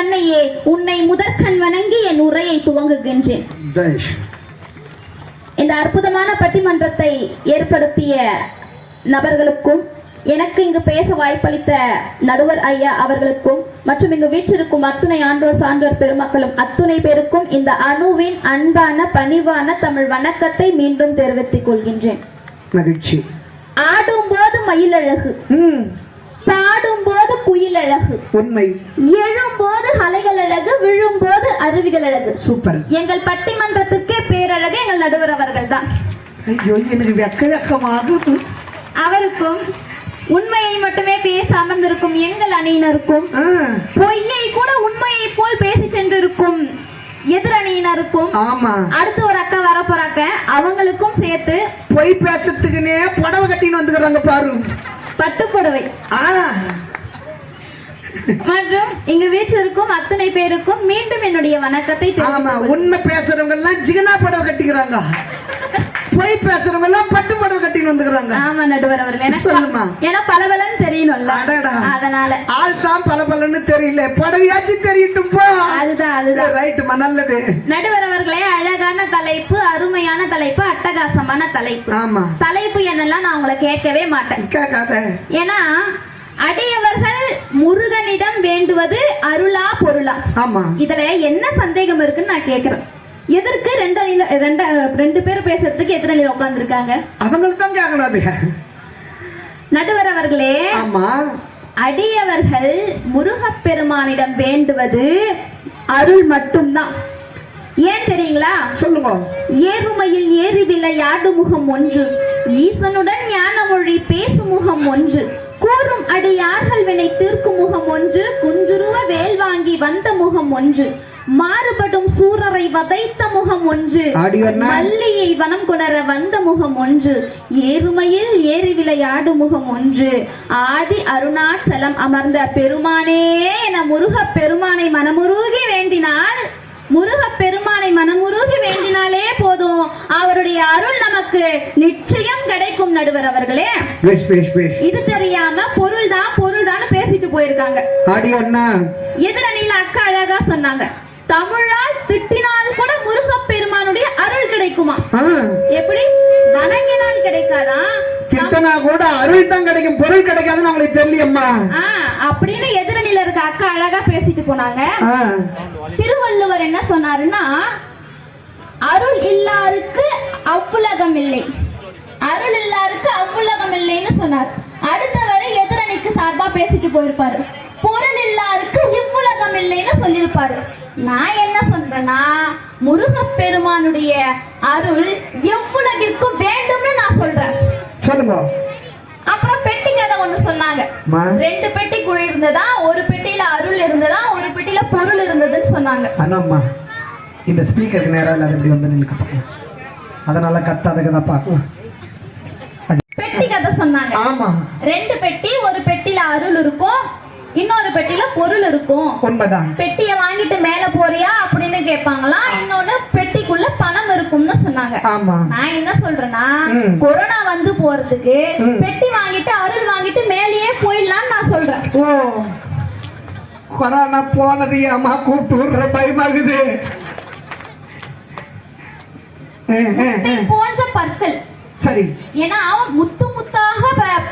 அன்னையே உன்னை முதற்கண் வணங்கி என் உரையை துவங்குகின்றேன். இந்த அற்புதமான பட்டிமன்றத்தை ஏற்படுத்திய நபர்களுக்கும் எனக்கு இங்கு பேச வாய்ப்பளித்த நடுவர் ஐயா அவர்களுக்கும் மற்றும் இங்கு வீற்றிருக்கும் அத்துணை ஆன்றோர் சான்றோர் பெருமக்களும் அத்துணை பேருக்கும் இந்த அணுவின் அன்பான பணிவான தமிழ் வணக்கத்தை மீண்டும் தெரிவித்துக் கொள்கின்றேன். மகிழ்ச்சி. ஆடும்போது மயிலழகு. பாடும்போது குயிலழகு. உண்மை. எழும்போது அலைகள் அழகு விழும்போது அருவிகள் அழகு சூப்பர். எங்கள் பட்டிமன்றத்துக்கே பேரழகு எங்கள் நடுவர் அவர்கள் தான் ஐயோ எனக்கு வெக்க வெக்கமாகுது அவருக்கும் உண்மையை மட்டுமே பேச அமர்ந்திருக்கும் எங்கள் அணியினருக்கும் பொய்யை கூட உண்மையை போல் பேசி சென்றிருக்கும் எதிரணியினருக்கும் ஆமா. அடுத்து ஒரு அக்கா வர போறாக்க அவங்களுக்கும் சேர்த்து பொய் பேசுறதுக்குன்னே புடவை கட்டின்னு வந்துக்கிறாங்க பாரு. பட்டுப்புடவை. ஆ. மற்றும் இங்கு வீற்றிருக்கும் அத்தனை பேருக்கும் மீண்டும் என்னுடைய வணக்கத்தை ஆமா. உண்மை பேசுறவங்க எல்லாம் ஜிகனா புடவை கட்டிக்கிறாங்க. பொய் பேசுறவங்க எல்லாம் பட்டு புடவை கட்டின்னு வந்துக்கிறாங்க. ஆமா நடுவர் அவர்கள். எனக்கு சொல்லுமா. ஏன்னா பலபலன்னு தெரியணும்ல. அடடா. அதனால. ஆள் தான் பல பலன்னு தெரியல. புடவையாச்சும் தெரியட்டும் போ. அதுதான் அதுதான். ரைட்டுமா நல்லது. நடுவர் அவர்களே அழகான தலைப்பு அருமையான தலைப்பு அட்டகாசமான தலைப்பு. ஆமா. தலைப்பு என்னெல்லாம் நான் உங்களை கேட்கவே மாட்டேன். கேட்காத. ஏன்னா அடியவர்கள் முருகனிடம் வேண்டுவது அருளா பொருளா. ஆமா. இதுல என்ன சந்தேகம் இருக்குன்னு நான் கேக்குறேன் எதற்கு ரெண்டு அணியில ரெண்டு ரெண்டு பேரும் பேசுறதுக்கு எத்தனை அணியில உட்காந்துருக்காங்க அவங்களுக்கு தான் கேட்கணும் அது. நடுவர் அவர்களே ஆமா. அடியவர்கள் முருகப்பெருமானிடம் வேண்டுவது அருள் மட்டும்தான். ஏன் தெரியுங்களா? சொல்லுங்க. ஏறுமையில் ஏறி விளையாடு முகம் ஒன்று ஈசனுடன் ஞான மொழி பேசும் முகம் ஒன்று கூறும் அடியார்கள் வினை தீர்க்கும் முகம் ஒன்று குன்றுருவ வேல் வாங்கி வந்த முகம் ஒன்று. மாறுபடும் சூரரை வதைத்த முகம் ஒன்று? மல்லியை வனம் கொணர வந்த முகம் ஒன்று. ஏறுமையில் ஏறி விளையாடு முகம் ஒன்று. ஆதி அருணாச்சலம் அமர்ந்த பெருமானே என முருகப் பெருமானை மனமுருகி வேண்டினால் முருகப் பெருமானை மனமுருகி வேண்டினாலே போதும். அவருடைய அருள் நமக்கு நிச்சயம் கிடைக்கும் நடுவர் அவர்களே. இது தெரியாம பொருள் தான் பொருள் தான் பேசிட்டு போயிருக்காங்க. ஆடியோன்னா? எதிரணியில அக்கா அழகா சொன்னாங்க. தமிழால் திட்டினால் கூட முருகப் பெருமானுடைய அருள் கிடைக்குமா? எப்படி? வணங்கினால் கிடைக்காதா? திட்டனா கூட அருள் தான் கிடைக்கும் பொருள் கிடைக்காதுன்னு அவங்களுக்கு தெரியலையம்மா. அப்படின்னு எதிரணியில இருக்க அக்கா அழகா பேசிட்டு போனாங்க. திருவள்ளுவர் என்ன சொன்னாருன்னா அருள் இல்லாருக்கு அவ்வுலகம் இல்லை. அருள் இல்லாருக்கு அவ்வுலகம் இல்லைன்னு சொன்னார். அடுத்தவரை எதிரணிக்கு சார்பா பேசிட்டு போயிருப்பாரு. பொருள் இல்லாருக்கு இவ்வுலகம் இல்லைன்னு சொல்லியிருப்பாரு. நான் என்ன சொல்றேன்னா முருகப்பெருமானுடைய அருள் எவ்வுலகிற்கும் வேண்டும்னு நான் சொல்றேன். சொல்லுங்க அப்புறம் பெட்டி கதை ஒண்ணு சொன்னாங்க. ரெண்டு பெட்டி குழி இருந்ததா ஒரு பெட்டியில அருள் இருந்ததா ஒரு பெட்டியில பொருள் இருந்ததுன்னு சொன்னாங்க. அண்ணாம்மா இந்த ஸ்பீக்கருக்கு நேரம் இல்லாத இப்படி வந்து பார்க்கலாம். அதனால கத்தாத கதை பார்க்கலாம். ஆமா. ரெண்டு பெட்டி ஒரு பெட்டியில அருள் இருக்கும். இன்னொரு பெட்டியில பொருள் இருக்கும். உண்மைதான் பெட்டிய வாங்கிட்டு மேல போறியா அப்படின்னு கேட்பாங்களாம் இன்னொன்னு பெட்டிக்குள்ள பணம் இருக்கும்னு சொன்னாங்க. ஆமா. நான் என்ன சொல்றேன்னா. கொரோனா வந்து போறதுக்கு. பெட்டி வாங்கிட்டு அருள் வாங்கிட்டு மேலேயே போயிடலாம்னு நான் சொல்றேன். ஓ. கொரோனா போனது ஏமா கூப்பிட்டு விடுற பயமாகுது. போன்ற பற்கள். சரி. ஏன்னா முத்து முத்தாக ப-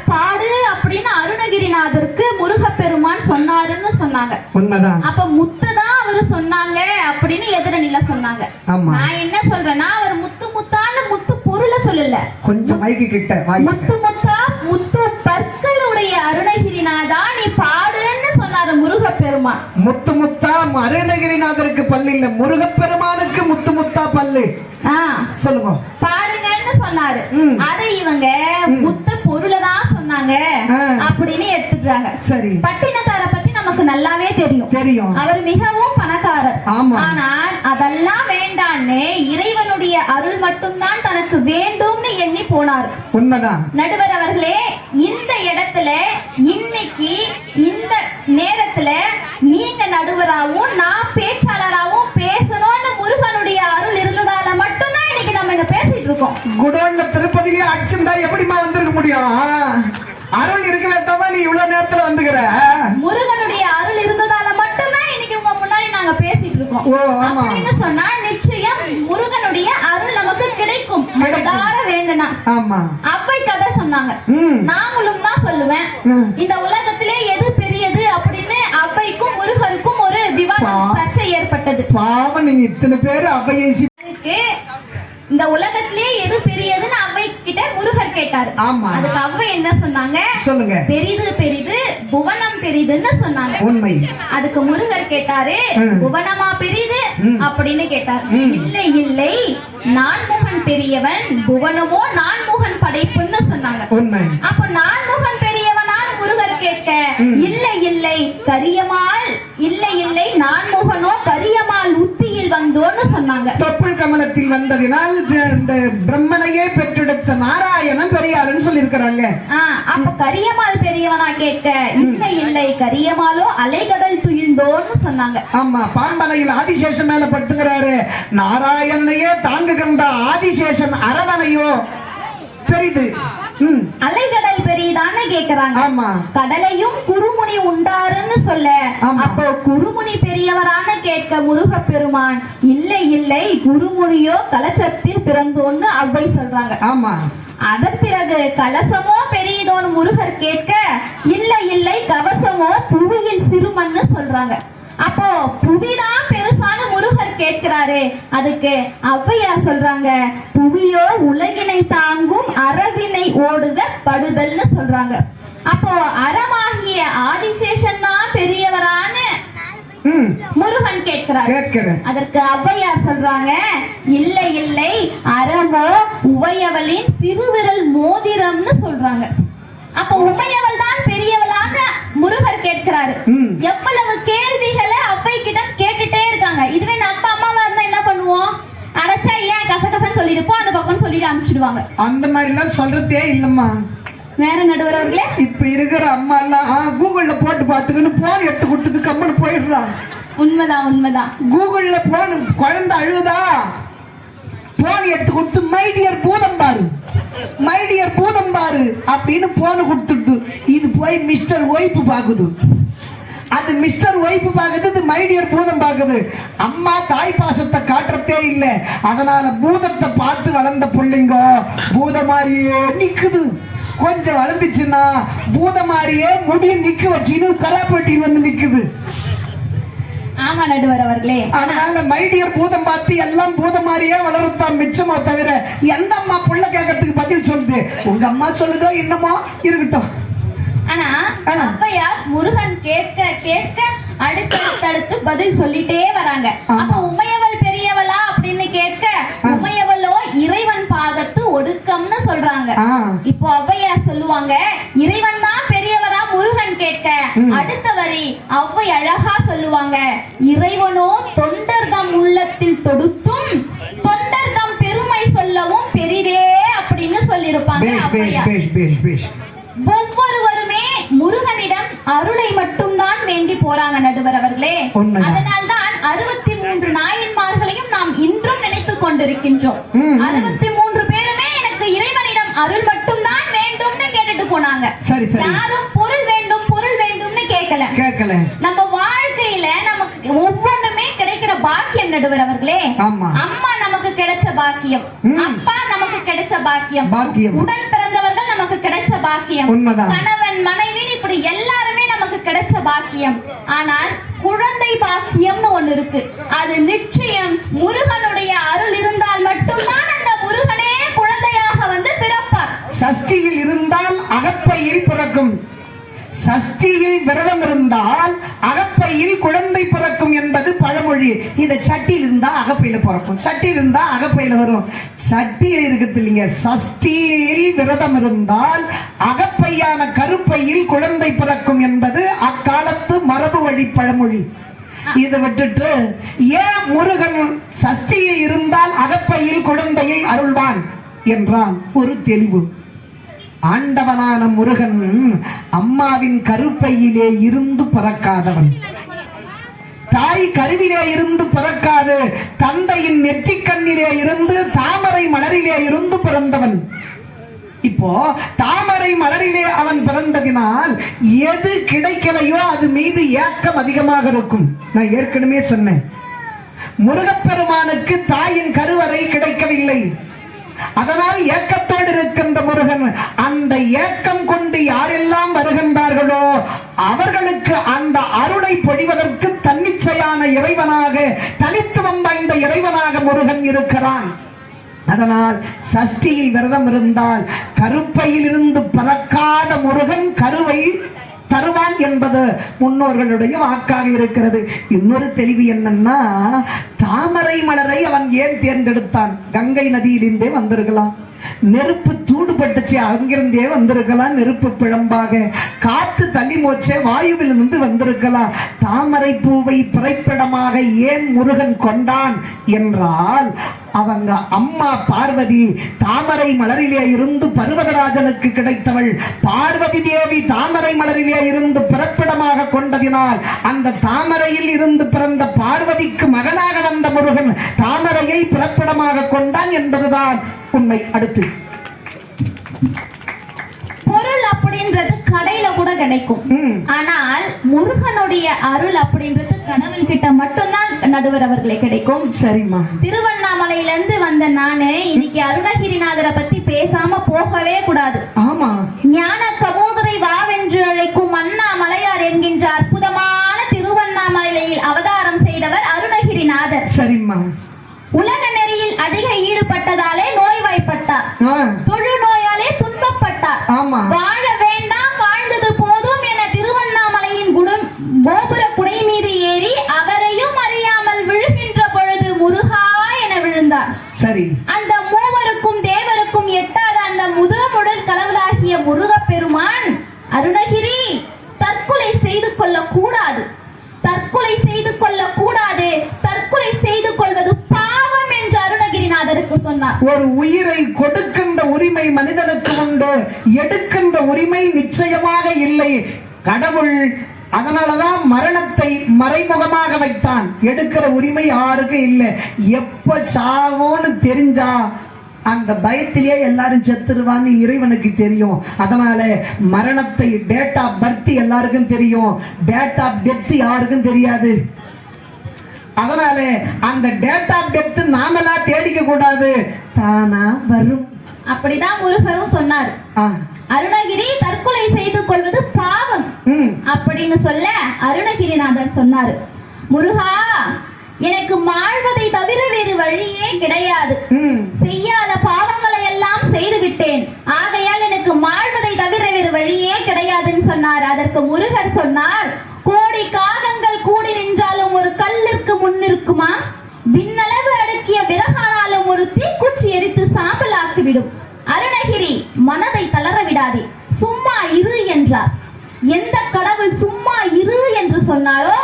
பாடு அப்படின்னு அருணகிரிநாதருக்கு முருகப்பெருமான் சொன்னாருன்னு சொன்னாங்க. உண்மைதான். அப்ப முத்து தான் அவரு சொன்னாங்க அப்படின்னு எதிரணில சொன்னாங்க. ஆமா. நான் என்ன சொல்றேன்னா அவர் முத்து முத்தான்னு முத்து பொருளை சொல்லல. கொஞ்சம் மைக்கு கிட்ட முத்து முத்தா முத்து பற்களுடைய அருணகிரிநாதா நீ பாடுன்னு சொன்னாரு முருகப்பெருமான். முத்து முத்தா அருணகிரிநாதருக்கு பல்லு இல்ல முருகப்பெருமானுக்கு முத்து முத்தா பல்லு. ஆ. சொல்லுங்க. பாடுங்கன்னு சொன்னாரு. அதை இவங்க முத்த பொருளை தான் சொன்னாங்க. அப்படின்னு எடுத்துக்கிறாங்க. சரி. பட்டினத்தார பத்தி நமக்கு நல்லாவே தெரியும். தெரியும். அவர் மிகவும் பணக்காரர். ஆனால் அதெல்லாம் வேண்டான்னு இறைவனுடைய அருள் மட்டும்தான் தனக்கு வேண்டும்னு எண்ணி போனார். உண்மைதான். நடுவர் அவர்களே இந்த இடத்துல இன்னைக்கு இந்த நேரத்துல நீங்க நடுவராகவும் நான் பேச்சாளராகவும் பேசணும்னு முருகனுடைய அருள் இருந்ததால மட்டும்தான் இன்னைக்கு நம்ம இங்க பேசிட்டு இருக்கோம் குடோன்ல திருப்பதியிலே அடிச்சிருந்தா எப்படிம்மா வந்திருக்க முடியும்? அருள் இருக்கவே தவிர நீ இவ்வளவு நேரத்துல வந்துக்கிற? முருகனுடைய அருள் இருந்ததால மட்டும்தான் இன்னைக்கு உங்க இருக்கும் ஓ, ஆமா. அப்படின்னு சொன்னா நிச்சயம் முருகனுடைய அருள் நமக்கு கிடைக்கும். மனதார வேண்டுனா. ஆமா. அவ்வை கதை சொன்னாங்க. நாங்களும் தான் சொல்லுவேன். இந்த உலகத்திலே எது பெரியது அப்படின்னு அவ்வைக்கும் முருகருக்கும் ஒரு விவாதம் சர்ச்சை ஏற்பட்டது. பாவம் நீங்க இத்தனை பேர் அதுக்கு இந்த உலகத்திலே எது பெரியதுன்னு அவ்வை கிட்ட முருகர் கேட்டாரு ஆமா. அதுக்கு அவ்வை என்ன சொன்னாங்க சொல்லுங்க பெரிது பெரிது புவனம் பெரிதுன்னு சொன்னாங்க உண்மை அதுக்கு முருகர் கேட்டாரு. புவனமா பெரிது. அப்படின்னு கேட்டார். இல்லை இல்லை நான்முகன் பெரியவன் புவனமோ நான்முகன் படைப்புன்னு சொன்னாங்க உண்மை அப்ப நான்முகன் பெரியவனான்னு முருகர் கேட்க. இல்லை இல்லை கரியமால் இல்லை இல்லை நான்முகனோ கரியமால் உத்தியில் வந்தோன்னு சொன்னாங்க கமலத்தில் வந்ததினால் இந்த பிரம்மனையே பெற்றெடுத்த நாராயணன் பெரியாருன்னு சொல்லியிருக்கிறாங்க. அப்ப கரியமால் பெரியவனா கேட்க இல்லை இல்லை கரியமாலோ அலைகடல் துயில்ந்தோன்னு சொன்னாங்க. ஆமா பாம்பனையில் ஆதிசேஷன் மேல பட்டுங்கிறாரு. நாராயணனையே தாங்குகின்ற ஆதிசேஷன் அரவணையோ பெரிது. அலைகடல் பெரியதான்னு கேக்குறாங்க. ஆமா. கடலையும் குருமுனி உண்டாருன்னு சொல்ல. அப்போ குருமுனி பெரியவரான கேட்க முருகப் பெருமான் இல்லை இல்லை குருமுனியோ கலச்சத்தில் பிறந்தோன்னு அவ்வை சொல்றாங்க. ஆமா. அதன் பிறகு கலசமோ பெரியதோன்னு முருகர் கேட்க இல்லை இல்லை கவசமோ புவியில் சிறுமன்னு சொல்றாங்க. அப்போ புவிதான் பெருசான்னு முருகர் கேட்கிறாரு. அதுக்கு ஔவையார் சொல்றாங்க புவியோ உலகினை தாங்கும் அரவினை ஓடுக படுதல்னு சொல்றாங்க. அப்போ அறமாகிய ஆதிசேஷன் தான் பெரியவரான்னு ம். முருகன் கேட்கிறார். அதற்கு ஔவையார் சொல்றாங்க இல்லை இல்லை அறமோ உவையவளின் சிறுவிரல் மோதிரம்னு சொல்றாங்க. அப்ப உமையவள் தான் பெரியவளான்னு முருகர் கேட்கிறாரு. எவ்வளவு கேள்விகளை அவ்வை கிட்ட கேட்டுட்டே இருக்காங்க இதுவே நம்ம அம்மாவா இருந்தா என்ன பண்ணுவோம் அடைச்சா ஏன் கசகசன்னு சொல்லிட்டு போ அந்த பக்கம் சொல்லிட்டு அனுப்பிச்சிடுவாங்க. அந்த மாதிரிலாம் சொல்றதே இல்லம்மா. வேற நடுவர் அவர்களே? இப்ப இருக்கிற அம்மா எல்லாம் கூகுள்ல போட்டு பார்த்துக்கன்னு போன் எடுத்து கொடுத்துட்டு கம்முன்னு போயிடுறான் உண்மைதான் உண்மைதான். கூகுள்ல போன் குழந்தை அழுவுதா போன் எடுத்து கொடுத்து மை டியர் பூதம் பாரு. மை டியர் பூதம் பாரு. அப்படின்னு போன் கொடுத்துட்டு இது போய் மிஸ்டர் ஒய்ப்பு பாக்குது. அது மிஸ்டர் ஒய்ப்பு பாக்குது இது மை டியர் பூதம் பாக்குது அம்மா தாய் பாசத்தை காட்டுறதே இல்லை. அதனால பூதத்தை பார்த்து வளர்ந்த பிள்ளைங்க பூத மாதிரியே நிக்குது. கொஞ்சம் வளர்ந்துச்சுன்னா பூத மாதிரியே முடிய நிக்க வச்சுன்னு கராப்பட்டின்னு வந்து நிக்குது. ஆமா நடுவர் அவர்களே. அதனால மைடியர் பூதம் பார்த்து எல்லாம் பூதம் மாதிரியே வளர்த்தான் மிச்சமோ தவிர எந்த அம்மா புள்ள கேட்கறதுக்கு பதில் சொல்லுது? உங்க அம்மா சொல்லுதோ என்னமோ ஆனா ஆ. ஔவையார் முருகன் கேட்க கேட்க அடுத்தடுத்தடுத்து பதில் சொல்லிட்டே வராங்க. அப்ப உமையவள் பெரியவளா அப்படின்னு கேட்க. உமையவளோ இறைவன் பாகத்து ஒடுக்கம்னு சொல்றாங்க இப்போ ஔவையார் சொல்லுவாங்க இறைவன் தான் பெரியவரா முருகன் கேட்க. அடுத்த வரி ஔவை அழகா சொல்லுவாங்க இறைவனோ தொண்டர்தம் உள்ளத்தில் தொடுத்தும் தொண்டர்தம் பெருமை சொல்லவும் பெரிதே அப்படின்னு சொல்லியிருப்பாங்க ஔவையார் அருளை மட்டும்தான் வேண்டி போறாங்க நடுவர் அவர்களே. அதனால்தான் அறுபத்தி மூன்று நாயன்மார்களையும் நாம் இன்றும் நினைத்துக் கொண்டிருக்கின்றோம். அறுபத்தி மூன்று பேருமே எனக்கு இறைவனிடம் அருள் மட்டும்தான் வேண்டும்னு கேட்டுட்டு போனாங்க. யாரும் பொருள் வேண்டும் பொருள் வேண்டும்னு கேட்கல. கேட்கல. நம்ம வாழ்க்கையில நமக்கு ஒவ்வொன்றுமே கிடைக்கிற பாக்கியம் நடுவர் அவர்களே. அம்மா நமக்கு கிடைச்ச பாக்கியம். அப்பா நமக்கு கிடைச்ச பாக்கியம். பாக்கியம். உடன் பிறந்தவர்கள் நமக்கு கிடைச்ச பாக்கியம். கணவன் மனைவி இப்படி கிடைச்ச பாக்கியம். ஆனால் குழந்தை பாக்கியம்னு ஒண்ணு இருக்கு. அது நிச்சயம் முருகனுடைய அருள் இருந்தால் மட்டும்தான் அந்த முருகனே குழந்தையாக வந்து பிறப்பார். சஷ்டியில் இருந்தால் அகப்பையில் பிறக்கும். சஷ்டியில் விரதம் இருந்தால் அகப்பையில் குழந்தை பிறக்கும் என்பது பழமொழி. இந்த சட்டியில் இருந்தா அகப்பையில பிறக்கும். சட்டியில் இருந்தா அகப்பையில வரும். சட்டியில் இருக்குது இல்லைங்க. சஷ்டியில் விரதம் இருந்தால் அகப்பையான கருப்பையில் குழந்தை பிறக்கும் என்பது அக்காலத்து மரபு வழி பழமொழி. இதை விட்டுட்டு ஏன் முருகன் சஷ்டியில் இருந்தால் அகப்பையில் குழந்தையை அருள்வான்? என்றால் ஒரு தெளிவு. ஆண்டவனான முருகன் அம்மாவின் கருப்பையிலே இருந்து பிறக்காதவன். தாய் கருவிலே இருந்து பிறக்காது தந்தையின் நெற்றிக் கண்ணிலே இருந்து தாமரை மலரிலே இருந்து பிறந்தவன். இப்போ தாமரை மலரிலே அவன் பிறந்ததினால் எது கிடைக்கலையோ அது மீது ஏக்கம் அதிகமாக இருக்கும். நான் ஏற்கனவே சொன்னேன். முருகப்பெருமானுக்கு தாயின் கருவறை கிடைக்கவில்லை. அதனால் ஏக்கத்தோடு இருக்கின்ற முருகன் அந்த ஏக்கம் கொண்டு யாரெல்லாம் வருகின்றார்களோ அவர்களுக்கு அந்த அருளை பொழிவதற்கு தன்னிச்சையான இறைவனாக தனித்துவம் வாய்ந்த இறைவனாக முருகன் இருக்கிறான். அதனால் சஷ்டியில் விரதம் இருந்தால் கருப்பையில் இருந்து பறக்காத முருகன் கருவை தருவான் என்பது முன்னோர்களுடைய வாக்காக இருக்கிறது. இன்னொரு தெளிவு என்னன்னா தாமரை மலரை அவன் ஏன் தேர்ந்தெடுத்தான்? கங்கை நதியிலிருந்தே வந்திருக்கலாம். நெருப்பு தூடுபட்டுச்சு அங்கிருந்தே வந்திருக்கலாம் நெருப்பு பிழம்பாக. காத்து தள்ளி மோச்சே வாயுவில் இருந்து வந்திருக்கலாம். தாமரை பூவை பிறப்பிடமாக ஏன் முருகன் கொண்டான் என்றால் அவங்க அம்மா பார்வதி தாமரை மலரிலே இருந்து பர்வதராஜனுக்கு கிடைத்தவள். பார்வதி தேவி தாமரை மலரிலே இருந்து பிறப்பிடமாக கொண்டதினால் அந்த தாமரையில் இருந்து பிறந்த பார்வதிக்கு மகனாக வந்த முருகன் தாமரையை பிறப்பிடமாக கொண்டான் என்பதுதான் உண்மை அடுத்து. அப்படின்றது கடையில கூட கிடைக்கும். ஆனால் முருகனுடைய அருள் அப்படின்றது கடவுள் கிட்ட மட்டும்தான் நடுவர் அவர்களே கிடைக்கும். சரிம்மா. திருவண்ணாமலையில இருந்து வந்த நானு இன்னைக்கு அருணகிரிநாதரை பத்தி பேசாம போகவே கூடாது. ஆமா. ஞான கபோதரை வாவென்று அழைக்கும் அண்ணாமலையார் என்கின்ற அற்புதமான திருவண்ணாமலையில் அவதாரம் செய்தவர் அருணகிரிநாதர். சரிம்மா. உலக நெறியில் அதிக ஈடுபட்டதாலே நோய்வாய்ப்பட்டார். ஆ, தொழுநோயாலே ஆமா. வாழ வேண்டாம் வாழ்ந்தது போதும் என திருவண்ணாமலையின் குடும் கோபுர குடை மீது ஏறி அவரையும் அறியாமல் விழுகின்ற பொழுது முருகா என விழுந்தார். சரி. அந்த மூவருக்கும் தேவருக்கும் எட்டாத அந்த முதமுடல் கடவுளாகிய முருகப்பெருமான் அருணகிரி தற்கொலை செய்து கொள்ள கூடாது தற்கொலை செய்து கொள்ள கூடாது தற்கொலை செய்து கொள்வது பாவம் என்று அருணகிரிநாதருக்கு சொன்னார் ஒரு உயிரை கொடுக்கின்ற உரிமை மனிதனுக்கு உண்டு. எடுக்கின்ற உரிமை நிச்சயமாக இல்லை. கடவுள் அதனாலதான் மரணத்தை மறைமுகமாக வைத்தான். எடுக்கிற உரிமை யாருக்கும் இல்லை. எப்ப சாவோன்னு தெரிஞ்சா அந்த பயத்திலேயே எல்லாரும் செத்துருவான்னு இறைவனுக்கு தெரியும். அதனால மரணத்தை டேட் ஆஃப் பர்த் எல்லாருக்கும் தெரியும். டேட் ஆஃப் டெத் யாருக்கும் தெரியாது. அதனால அந்த டேட் ஆஃப் டெத் நாமெல்லாம் தேடிக்க கூடாது. தானா வரும். அப்படிதான் முருகரும் சொன்னார். அருணகிரி தற்கொலை செய்து கொள்வது பாவம். ம், அப்படின்னு சொல்ல அருணகிரிநாதர் சொன்னாரு. முருகா எனக்கு மாழ்வதை தவிர வேறு வழியே கிடையாது. ம். செய்யாத பாவங்களை எல்லாம் செய்து விட்டேன். ஆகையால் எனக்கு மாழ்வதை தவிர வேறு வழியே கிடையாதுன்னு சொன்னார். அதற்கு முருகர் சொன்னார் கோடி காகங்கள் கூடி நின்றாலும் ஒரு கல்லிற்கு முன்னிருக்குமா விண்ணளவு அடக்கிய விறகானாலும் ஒரு தீக்குச்சி எரித்து சாம்பலாக்கிவிடும் அருணகிரி மனதை தளர விடாதே. சும்மா இரு என்றார். எந்த கடவுள் சும்மா இரு என்று சொன்னாரோ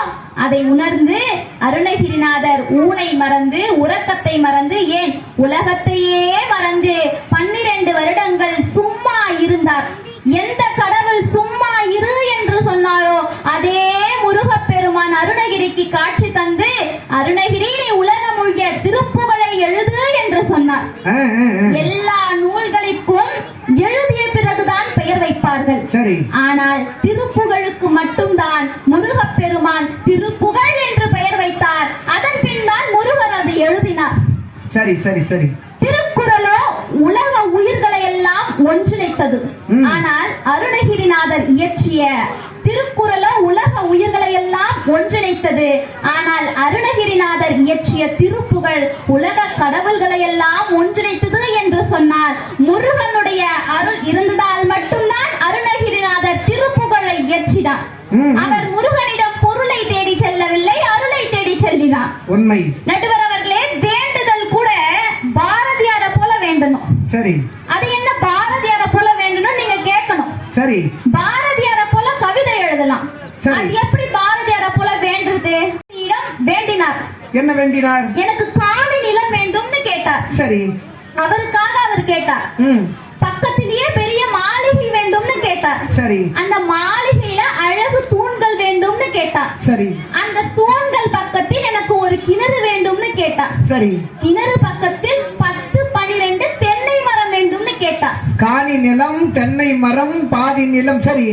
அதை உணர்ந்து அருணகிரிநாதர் ஊனை மறந்து உறக்கத்தை மறந்து ஏன் உலகத்தையே மறந்து பன்னிரண்டு வருடங்கள் சும்மா இருந்தார். எந்த கடவுள் சும்மா இரு என்று சொன்னாரோ அதே முருகப்பெருமான் அருணகிரிக்கு காட்சி தந்து அருணகிரி நீ உலகம் முழுகிய திருப்புகழை எழுது என்று சொன்னார். எல்லா நூல்களுக்கும் எழுதிய பிறகுதான் பெயர் வைப்பார்கள். சரி. ஆனால் திருப்புகழுக்கு மட்டும்தான் முருகப்பெருமான் திருப்புகழ் என்று பெயர் வைத்தார். அதன் பின் தான் முருகர் அதை எழுதினார். சரி சரி சரி. திருக்குறளோ உலக உயிர்களை எல்லாம் ஒன்றிணைத்தது. ஆனால் அருணகிரிநாதர் இயற்றிய திருக்குறளோ உலக உயிர்களை எல்லாம் ஒன்றிணைத்தது. ஆனால் அருணகிரிநாதர் இயற்றிய திருப்புகழ் உலக கடவுள்களை எல்லாம் ஒன்றிணைத்தது என்று சொன்னார். முருகனுடைய அருள் இருந்ததால் மட்டும்தான் அருணகிரிநாதர் திருப்புகழை இயற்றினார். அவர் முருகனிடம் பொருளை தேடி செல்லவில்லை அருளை தேடி செல்லினார் உண்மை. நடுவர் அவர்களே வேண்டுதல் கூட பாரதியார போல வேண்டணும். சரி. அது என்ன பாரதியார போல வேண்டணும் நீங்க கேட்கணும். சரி. கவிதை எழுதலாம். அது எப்படி பாரதியார போல வேண்டுறது? இடம் வேண்டினார். என்ன வேண்டினார்? எனக்கு காணி நிலம் வேண்டும்னு கேட்டார். சரி. அவருக்காக அவர் கேட்டார். ம். பக்கத்திலேயே பெரிய மாளிகை வேண்டும்னு கேட்டார். சரி. அந்த மாளிகையில அழகு தூண்கள் வேண்டும்னு கேட்டார். சரி. அந்த தூண்கள் பக்கத்தில் எனக்கு ஒரு கிணறு வேண்டும்னு கேட்டார். சரி. கிணறு பக்கத்தில் பத்து பனிரெண்டு தென்னை மரம் வேண்டும்னு கேட்டார். காணி நிலம் தென்னை மரம் பாதி நிலம் சரி.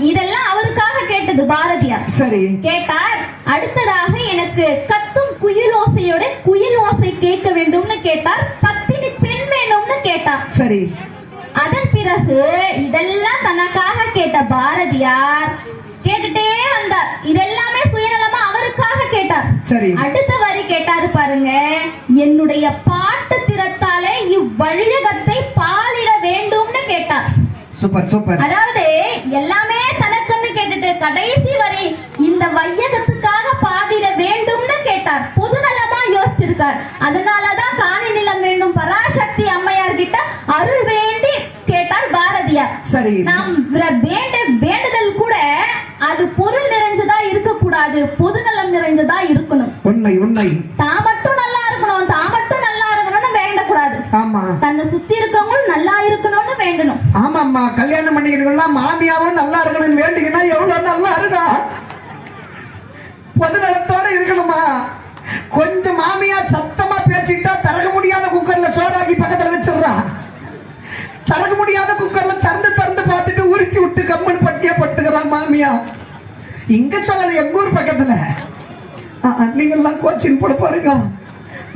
இதெல்லாம் அவருக்காக கேட்டது பாரதியார். சரி. கேட்டார் அடுத்ததாக எனக்கு கத்தும் குயில் ஓசையோட குயில் ஓசை கேட்க வேண்டும்னு கேட்டார் பத்தினி பெண் வேணும்னு கேட்டார். சரி. அதன் பிறகு இதெல்லாம் தனக்காக கேட்ட பாரதியார் கேட்டுட்டே வந்தார். இதெல்லாமே சுயநலமா அவருக்காக கேட்டார். சரி. அடுத்த வரி கேட்டாரு பாருங்க. என்னுடைய பாட்டு திறத்தாலே இவ்வழியகத்தை பாலிட வேண்டும்னு கேட்டார். Super super. அதாவது எல்லாமே கடைசி வரை இந்த வையகத்துக்காக பாடிட வேண்டும்னு கேட்டார். பொதுநலமா யோசிச்சிருக்கார். அதனாலதான் காணி நிலம் வேண்டும் பராசக்தி அம்மையார் கிட்ட அருள் வேண்டி கேட்டார் பாரதியார். சரி. நாம் வேண்ட வேண்டுதல் கூட அது பொருள் நிறைஞ்சதா இருக்கக்கூடாது. பொதுநலம் நிறைஞ்சதா இருக்கணும். உண்மை உண்மை. தான் மட்டும் நல்லா இருக்கணும். தான் மட்டும் நல்லா இருக்கணும்னு வேண்டக்கூடாது. ஆமா. தன்னை சுத்தி இருக்கவங்களும் நல்லா இருக்கணும்னு வேண்டணும். ஆமாம்மா கல்யாணம் பண்ணிக்கிறீங்களா மாமியாவும் நல்லா இருக்கணும்னு வேண்டிங்கன்னா எவ்வளவு நல்லா இருக்கா? பொதுநலத்தோட இருக்கணுமா? கொஞ்சம் மாமியா சத்தமா பேசிட்டா தரக முடியாத குக்கர்ல சோறாக்கி பக்கத்துல வச்சிடுறா. தரக முடியாத குக்கர்ல திறந்து திறந்து பார்த்துட்டு உருட்டி விட்டு கம்மன் பட்டியா பட்டுக்கிறான் மாமியா. இங்க சொல்லல எங்க ஊர் பக்கத்துல. ஆ, ஆ, நீங்கெல்லாம் கோச்சின் போட பாருங்க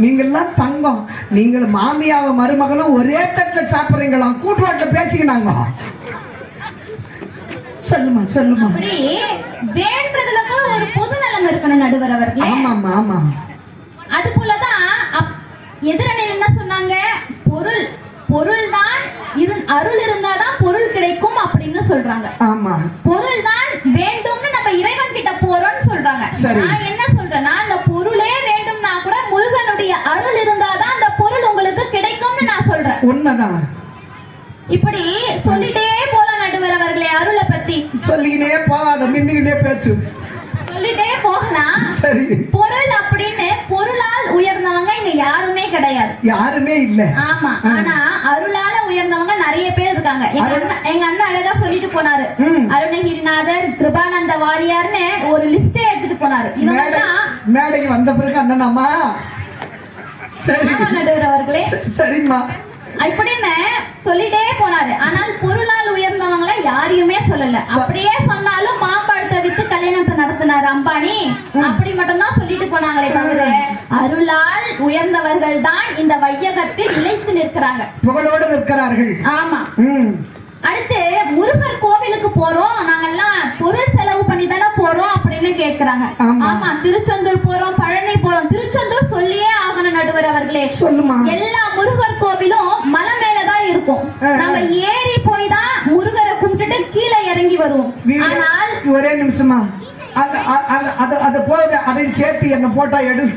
நீங்கெல்லாம் தங்கம். நீங்கள் மாமியாவ மருமகளும் ஒரே தட்டில் சாப்பிட்றீங்களாம் கூட்டுவாட்டில் பேசிக்கினாங்க. சொல்லுமா சொல்லுமா. வேண்டதுல கூட ஒரு பொதுநலம் இருக்கணும் நடுவர் அவர்களே. ஆமாம்மா ஆமா. அது போலதான் எதிரணியில் என்ன சொன்னாங்க? பொருள் பொருள் தான் இரு அருள் இருந்தாதான் பொருள் கிடைக்கும் அப்படின்னு சொல்றாங்க. ஆமா. பொருள் தான் வேண்டும்னு நம்ம இறைவன் கிட்ட போறோம்னு சொல்றாங்க. நான் என்ன அருள் இருந்தாதான் அந்த பொருள் உங்களுக்கு கிடைக்கும்னு நான் சொல்றேன். உண்மைதான். இப்படி சொல்லிட்டே போலாம் நடுவர் அவர்களே அருளை பத்தி. சொல்லிக்கினே போகாத நின்னுக்கிட்டே பேசு சொல்லிட்டே போகலாம். சரி. பொருள் அப்படின்னு பொருளால் உயர்ந்தவங்க இங்க யாருமே கிடையாது. யாருமே இல்ல. ஆமா ஆனா அருளால உயர்ந்தவங்க நிறைய பேர் இருக்காங்க. எங்க அருள்- அண்ணா எங்க அண்ணா அழகா சொல்லிட்டு போனாரு. அருணகிரிநாதர் கிருபானந்த வாரியார்னு ஒரு லிஸ்டே எடுத்துட்டு போனாரு. இவங்க மேடைக்கு வந்த பிறகு அண்ணனாமா? சரி. ஆமா நடுவர் அவர்களே. ச- சரிம்மா. இப்படின்னு சொல்லிட்டே போனாரு. ஆனால் பொருளால் உயர்ந்தவங்கள யாரையுமே சொல்லல. அப்படியே சொன்னாலும் மாம்பழத்தை வித்து கல்யாணத்தை நடத்தினாரு அம்பானி. அப்படி மட்டும் தான் சொல்லிட்டு போனாங்களே தவிர அருளால் உயர்ந்தவர்கள் தான் இந்த வையகத்தில் நிலைத்து நிற்கிறாங்க. புகழோடு நிற்கிறார்கள். ஆமா. அடுத்து முருகர் கோவிலுக்கு போறோம். நாங்கெல்லாம் பொருள் செலவு பண்ணி தானே போறோம். அப்படின்னு கேக்குறாங்க? ஆமா. திருச்செந்தூர் போறோம் பழனி போறோம். திருச்செந்தூர் சொல்லியே ஆகணும் நடுவர் அவர்களே. சொல்லுமா? எல்லா முருகர் கோவிலும் மலை மேலதான் இருக்கும். நம்ம ஏறி போய் தான் முருகரை கும்பிட்டுட்டு கீழே இறங்கி வருவோம். ஆனால் ஒரே நிமிஷமா. அந்த அது அது போகுது அதை சேர்த்து என்ன போட்டா எடு.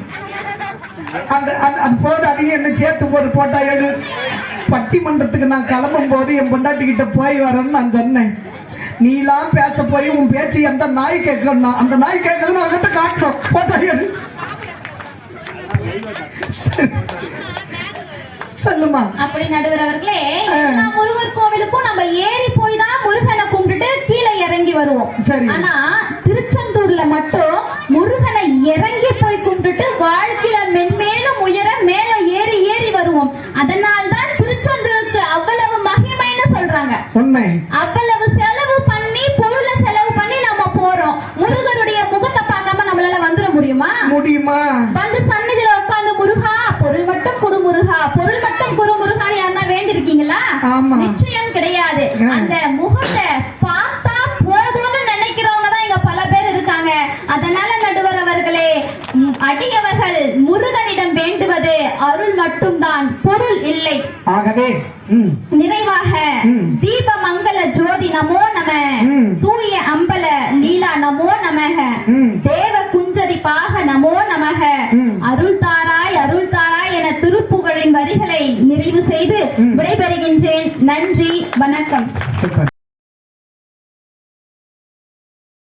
அந்த அந்த- அது போகுது அதையும் என்ன சேர்த்து போட்டு போட்டா எடு. பட்டிமன்றத்துக்கு நான் கிளம்பும் போது என் பொண்டாட்டி கிட்ட போய் வரேன்னு நான் சொன்னேன். நீலாம் பேச போய் உன் பேச்சு எந்த நாய் கேட்கணும் அந்த நாய் கேட்கறது நான் கிட்ட காட்டணும். போட்டா. சொல்லுமா. அப்படி நடுவர் அவர்களே முருகர் கோவிலுக்கும் நம்ம ஏறி போய் தான் முருகனை கும்பிட்டுட்டு கீழே இறங்கி வருவோம். சரி. ஆனா திருச்செந்தூர்ல மட்டும் முருகனை இறங்கி போய் கும்பிட்டுட்டு வாழ்க்கையில மென்மேலும் உயர மேல ஏறி ஏறி வருவோம். அதனால் தான் திருச்செந்தூருக்கு அவ்வளவு மகிமைன்னு சொல்றாங்க. உண்மை. அவ்வளவு ஆமா. நிச்சயம் கிடையாது. அந்த முகத்தை பார்த்தா போதும்னு நினைக்கிறவங்க தான் இங்க பல பேர் இருக்காங்க அதனால நடுவர் அவர்களே அடியவர்கள் முருகனிடம் வேண்டுவது அருள் மட்டும்தான் பொருள் இல்லை ஆகவே நிறைவாக. தீப மங்கள ஜோதி நமோ நம. தூய அம்பல லீலா நமோ நமக. தேவ குஞ்சரி பாக நமோ நமக செய்து. விடைபெறுகின்றேன். நன்றி வணக்கம்.